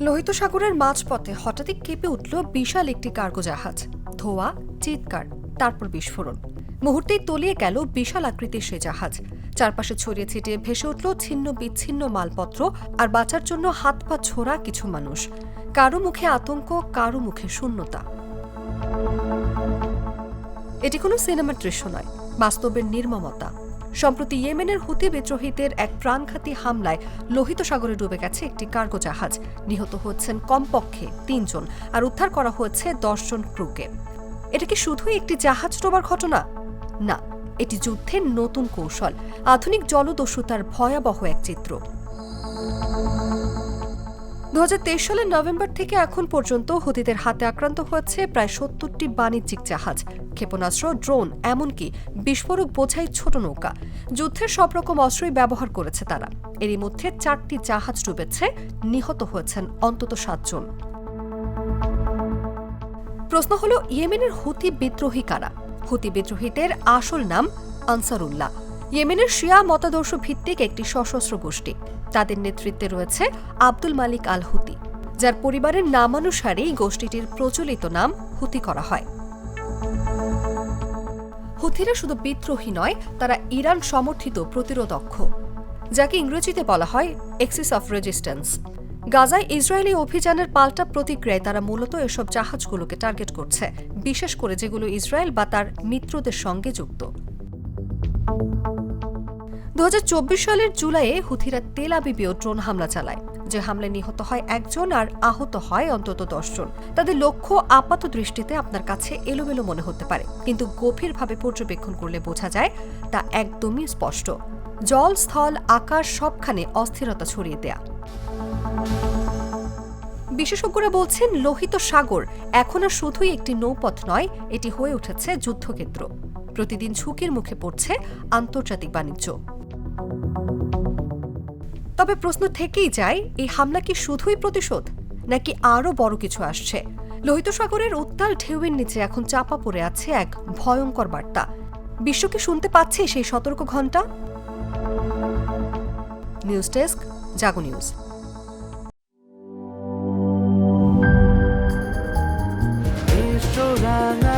লোহিত সাগরের মাঝপথে হঠাৎই কেঁপে উঠল বিশাল একটি কার্গো জাহাজ। ধোয়া, চিৎকার, তারপর বিস্ফোরণ। মুহূর্তেই তলিয়ে গেল বিশাল আকৃতির সে জাহাজ। চারপাশে ছড়িয়ে ছিটিয়ে ভেসে উঠল ছিন্ন বিচ্ছিন্ন মালপত্র আর বাঁচার জন্য হাত পা ছোড়া কিছু মানুষ। কারও মুখে আতঙ্ক, কারও মুখে শূন্যতা। এটি কোনো সিনেমার দৃশ্য নয়, বাস্তবের নির্মমতা। সম্প্রতি ইয়েমেনের হুতি বিদ্রোহীদের এক প্রাণঘাতী হামলায় লোহিত সাগরে ডুবে গেছে একটি কার্গো জাহাজ। নিহত হচ্ছেন কমপক্ষে তিনজন আর উদ্ধার করা হয়েছে দশজন ক্রুকে। এটা কি শুধুই একটি জাহাজ ডোবার ঘটনা? না, এটি যুদ্ধের নতুন কৌশল। আধুনিক জলদস্যুতার ভয়াবহ এক চিত্র। দু হাজার তেইশ সালের নভেম্বর থেকে এখন পর্যন্ত হুতিদের হাতে আক্রান্ত হয়েছে প্রায় সত্তরটি বাণিজ্যিক জাহাজ, ক্ষেপণাস্ত্র, ড্রোন, এমনকি বিস্ফোরক বোঝাই ছোট নৌকা। যুদ্ধের সব রকম অস্ত্রই ব্যবহার করেছে তারা। এরই মধ্যে চারটি জাহাজ ডুবেছে, নিহত হয়েছেন অন্তত সাতজন। প্রশ্ন হল, ইয়েমেনের হুতি বিদ্রোহী কারা? হুতি বিদ্রোহীদের আসল নাম আনসারুল্লাহ। ইয়েমেনের শিয়া মতাদর্শ ভিত্তিক একটি সশস্ত্র গোষ্ঠী। তাদের নেতৃত্বে রয়েছে আব্দুল মালিক আল হুতি যার পরিবারের নামানুসারেই গোষ্ঠীটির প্রচলিত নাম হুতি করা হয়। হুথিরা শুধু বিদ্রোহী নয়, তারা ইরান সমর্থিত প্রতিরোধক্ষ যাকে ইংরেজিতে বলা হয় এক্সিস অফ রেজিস্ট্যান্স গাজায় ইসরায়েলি অভিযানের পাল্টা প্রতিক্রিয়ায় তারা মূলত এসব জাহাজগুলোকে টার্গেট করছে, বিশেষ করে যেগুলো ইসরায়েল বা তার মিত্রদের সঙ্গে যুক্ত। দু হাজার চব্বিশ সালের জুলাইয়ে হুথিরা তেল আবিবেও ড্রোন হামলা চালায়। যে হামলায় নিহত হয় একজন আর আহত হয় অন্তত দশজন। তাদের লক্ষ্য আপাত দৃষ্টিতে আপনার কাছে এলোমেলো মনে হতে পারে। কিন্তু গভীরভাবে পর্যবেক্ষণ করলে বোঝা যায়, তা একদমই স্পষ্ট। জল, স্থল, আকাশ সবখানে অস্থিরতা ছড়িয়ে দেয়া। বিশেষজ্ঞরা বলছেন, লোহিত সাগর এখন আর শুধুই একটি নৌপথ নয়, এটি হয়ে উঠেছে যুদ্ধক্ষেত্র। প্রতিদিন ঝুঁকির মুখে পড়ছে আন্তর্জাতিক বাণিজ্য। তবে প্রশ্ন থেকেই যায়, এই হামলা কি শুধুই প্রতিশোধ, নাকি আরও বড় কিছু আসছে? লোহিত সাগরের উত্তাল ঢেউয়ের নিচে এখন চাপা পড়ে আছে এক ভয়ঙ্কর বার্তা। বিশ্বকে শুনতে পাচ্ছে সেই সতর্ক ঘণ্টা? News desk, Jago news. রাঙাই